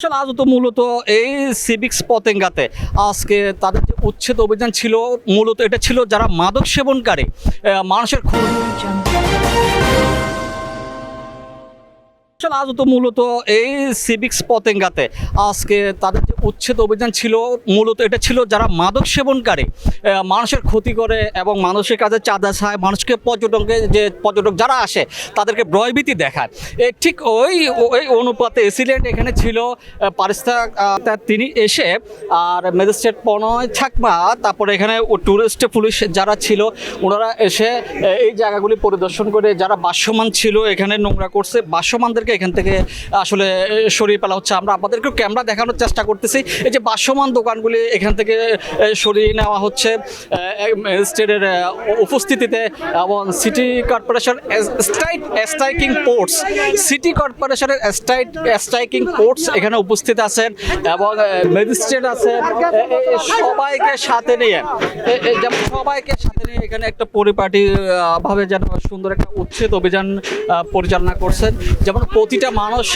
আজ তো মূলত এই সিভিক্স পতেঙ্গাতে। আজকে তাদের যে উচ্ছেদ অভিযান ছিল, মূলত এটা ছিল যারা মাদক সেবনকারী মানুষের ক্ষতি আজ তো মূলত এই সিভিক্স পতেঙ্গাতে। আজকে তাদের যে উচ্ছেদ অভিযান ছিল, মূলত এটা ছিল যারা মাদক সেবনকারী মানুষের ক্ষতি করে এবং মানুষের কাছে চাঁদা চায়, মানুষকে পর্যটনকে যে পর্যটক যারা আসে, তাদেরকে ভয়ভীতি দেখায়। এ, ঠিক ওই ওই অনুপাতে এসিডেন্ট এখানে ছিল পারিস্তা তিনি এসে, আর ম্যাজিস্ট্রেট প্রণয় ছাকমা তারপরে এখানে টুরিস্ট পুলিশ যারা ছিল, ওনারা এসে এই জায়গাগুলি পরিদর্শন করে, যারা বাসমান ছিল, এখানে নোংরা করছে, বাসমানদেরকে এখান থেকে আসলে সরিয়ে ফেলা হচ্ছে। আমরা আপনাদেরকে ক্যামেরা দেখানোর চেষ্টা করতেছি। এই যে বাসমান দোকানগুলি এখান থেকে সরিয়ে নেওয়া হচ্ছে। স্টেটের উপস্থিতিতে, এবং city corporation strike striking ports, city কর্পোরেশনের স্ট্রাইক স্ট্রাইকিং পোর্টস এখানে উপস্থিত আছেন, এবং ম্যাজিস্ট্রেট আছেন সবাইকে সাথে নিয়ে যেমন সবাইকে সাথে নিয়ে এখানে একটা পরিপাটি ভাবে যেন সুন্দর একটা উচ্ছেদ অভিযান পরিচালনা করছেন। যেমন প্রতিটা মানুষ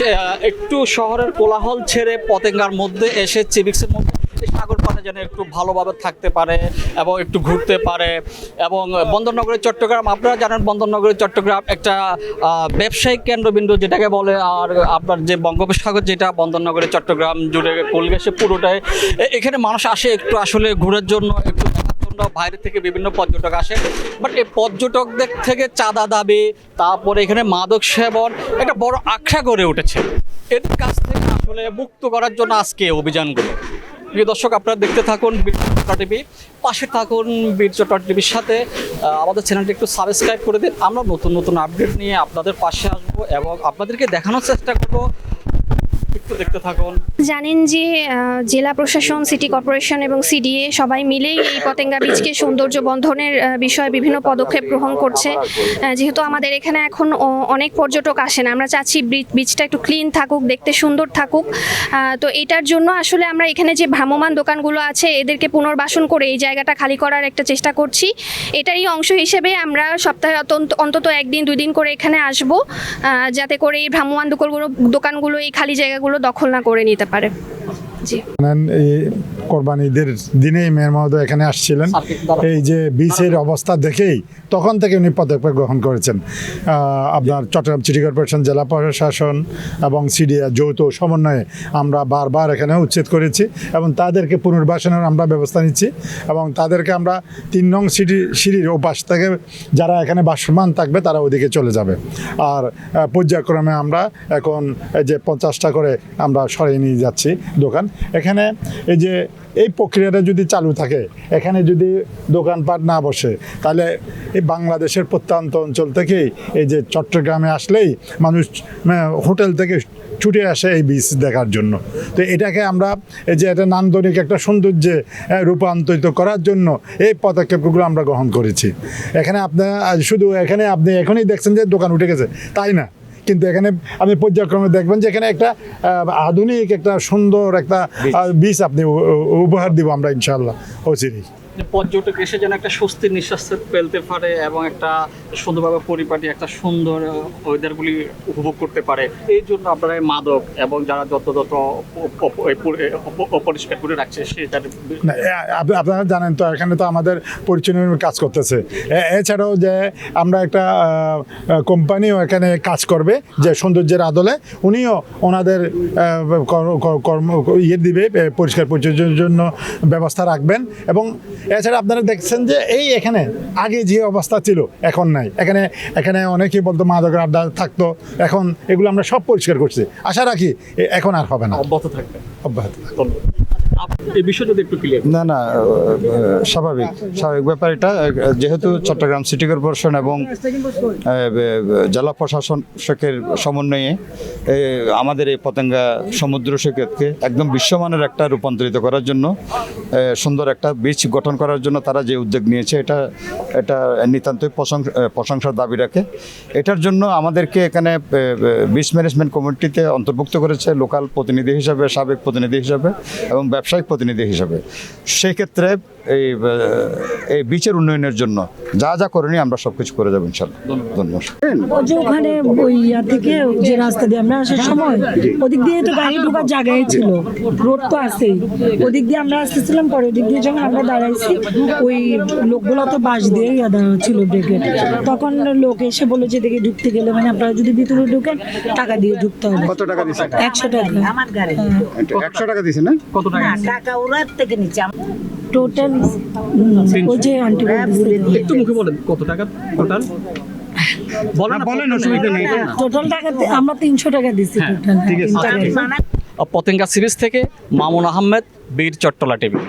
একটু শহরের কোলাহল ছেড়ে পতেঙ্গার মধ্যে এসে চিভিক্সের মধ্যে সাগর পাড়ে যেন একটু ভালোভাবে থাকতে পারে এবং একটু ঘুরতে পারে এবং বন্দরনগরের চট্টগ্রাম, আপনারা জানেন বন্দরনগরের চট্টগ্রাম একটা ব্যবসায়িক কেন্দ্রবিন্দু যেটাকে বলে, আর আপনার যে বঙ্গোপসাগর যেটা বন্দরনগরের চট্টগ্রাম জুড়ে কলগেসে পুরোটাই। এখানে মানুষ আসে একটু আসলে ঘোরার জন্য, একটু জন্য বাইরে থেকে বিভিন্ন পর্যটক আসে। বাট এই পর্যটকদের থেকে চাঁদা দাবি, তারপরে এখানে মাদক সেবন একটা বড় আখড়া গড়ে উঠেছে। এর কাছ থেকে আসলে মুক্ত করার জন্য আজকে অভিযানগুলো। প্রিয় দর্শক, আপনারা দেখতে থাকুন বীরচট্টা টিভি। পাশে থাকুন বীরচট্টা টিভির সাথে। আমাদের চ্যানেলটি একটু সাবস্ক্রাইব করে দিন। আমরা নতুন নতুন আপডেট নিয়ে আপনাদের পাশে আসব এবং আপনাদেরকে দেখানোর চেষ্টা করব জানেন যে জেলা প্রশাসন, সিটি কর্পোরেশন এবং সিডিএ সবাই মিলেই এই পতেঙ্গা বীজকে সৌন্দর্য বন্ধনের বিষয়ে বিভিন্ন পদক্ষেপ গ্রহণ করছে। যেহেতু আমাদের এখানে এখন অনেক পর্যটক আসেন, আমরা চাচ্ছি বীজ- বীজটা একটু ক্লিন থাকুক, দেখতে সুন্দর থাকুক। তো এটার জন্য আসলে আমরা এখানে যে ভ্রাম্যমান দোকানগুলো আছে, এদেরকে পুনর্বাসন করে এই জায়গাটা খালি করার একটা চেষ্টা করছি। এটারই অংশ হিসেবে আমরা সপ্তাহে অন্তত- একদিন দুই দিন করে এখানে আসব। যাতে করে এই ভ্রাম্যমান দোকানগুলো দোকানগুলো, এই খালি জায়গাগুলো দখল না করে নিতে পারে। জি। এই কোরবানিদের দিনেই মেয়র মহোদয় এখানে আসছিলেন। এই যে বিচের অবস্থা দেখেই তখন থেকে উনি পদক্ষেপ গ্রহণ করেছেন। আপনার চট্টগ্রাম সিটি কর্পোরেশন জেলা প্রশাসন এবং সিডিএ যৌথ সমন্বয়ে আমরা বারবার এখানে উচ্ছেদ করেছি এবং তাদেরকে পুনর্বাসনের আমরা ব্যবস্থা নিচ্ছি এবং তাদেরকে আমরা তিন নং সিটি সিঁড়ির ওপাশ থেকে যারা এখানে বাসমান থাকবে তারা ওদিকে চলে যাবে। আর পর্যায়ক্রমে আমরা এখন যে পঞ্চাশটা করে আমরা সরিয়ে নিয়ে যাচ্ছি দোকান। এখানে এই যে এই প্রক্রিয়াটা যদি চালু থাকে, এখানে যদি দোকানপাট না বসে, তাহলে এই বাংলাদেশের প্রত্যন্ত অঞ্চল থেকেই এই যে চট্টগ্রামে আসলেই মানুষ হোটেল থেকে ছুটে আসে এই বীজ দেখার জন্য। তো এটাকে আমরা এই যে একটা নান্দনিক একটা সৌন্দর্যে রূপান্তরিত করার জন্য এই পদক্ষেপগুলো আমরা গ্রহণ করেছি। এখানে আপনার শুধু এখানে আপনি এখনই দেখছেন যে দোকান উঠে গেছে, তাই না? কিন্তু এখানে আপনি পর্যায়ক্রমে দেখবেন যে এখানে একটা আধুনিক একটা সুন্দর একটা বীজ আপনি উপহার দিব আমরা ইনশাল্লাহ ও যে পর্যটক এসে যেন একটা স্বস্তির নিঃশ্বাস ফেলতে পারে এবং একটা সুন্দরভাবে পরিপাটি, একটা সুন্দর ওয়েদারগুলি উপভোগ করতে পারে। এই জন্য আপনারা মাদক এবং যারা যত যত অপরিষ্কার করে রাখছে আপ- আপনারা জানেন তো, এখানে তো আমাদের পরিচালনার কাজ করতেছে। এছাড়াও যে আমরা একটা কোম্পানিও এখানে কাজ করবে, যে সৌন্দর্যের আদলে। উনিও ওনাদের কর্ম ইয়ে দিবে পরিষ্কার পরিচ্ছন্নের জন্য ব্যবস্থা রাখবেন এবং এছাড়া আপনারা দেখছেন যে এই এখানে আগে যে অবস্থা ছিল এখন নাই। এখানে এখানে অনেকেই বলতো মাদকের আড্ডা থাকতো। এখন এগুলো আমরা সব পরিষ্কার করছি। আশা রাখি এখন আর হবে না। অব্যাহত থাকবে। অব্যাহত ধন্যবাদ। না না স্বাভাবিক স্বাভাবিক ব্যাপার এটা। যেহেতু চট্টগ্রাম সিটি কর্পোরেশন এবং জেলা প্রশাসনের সমন্বয়ে আমাদের এই পতেঙ্গা সমুদ্র সৈকতকে একদম বিশ্বমানের একটা রূপান্তরিত করার জন্য সুন্দর একটা বীজ গঠন করার জন্য তারা যে উদ্যোগ নিয়েছে, এটা এটা নিতান্তই প্রশংসা প্রশংসার দাবি রাখে। এটার জন্য আমাদেরকে এখানে বিচ ম্যানেজমেন্ট কমিটিতে অন্তর্ভুক্ত করেছে লোকাল প্রতিনিধি হিসাবে, সাবেক প্রতিনিধি হিসাবে এবং ব্যবসা ব্যবসায়িক প্রতিনিধি হিসাবে। সেই ক্ষেত্রে এই এই বিচের উন্নয়নের জন্য যা যা করণীয় আমরা সব কিছু করে যাব ইনশাল্লাহ। ধন্যবাদ। যে ওখানে ওই ইয়া থেকে যে রাস্তা দিয়ে আমরা আসার সময় ওদিক দিয়ে তো গাড়ি ঢোকার জায়গায় ছিল। রোড তো আছেই। ওদিক দিয়ে আমরা আসতেছিলাম পরে ওদিক দিয়ে যখন আমরা দাঁড়াইছি ওই লোকগুলো তো বাস দিয়ে ইয়া দেওয়া ছিল ব্রিগেড তখন লোক এসে বলল যে দেখে ঢুকতে গেলে মানে আপনারা যদি ভিতরে ঢুকেন টাকা দিয়ে ঢুকতে হবে। কত টাকা দিচ্ছেন একশো টাকা। আমার গাড়ি। একশো টাকা না? কত টাকা টাকা ওরার থেকে নিচ্ছে। টোটাল ওই যে আন্টি একটু মুখে বলেন কত টাকা টোটাল বলেন বলেন অসুবিধা নেই। টোটাল টাকা আমরা তিনশো টাকা দিচ্ছি টোটাল ঠিক আছে। পতেঙ্গা সিরিজ থেকে মামুন আহমেদ বীর চট্টলা টিভি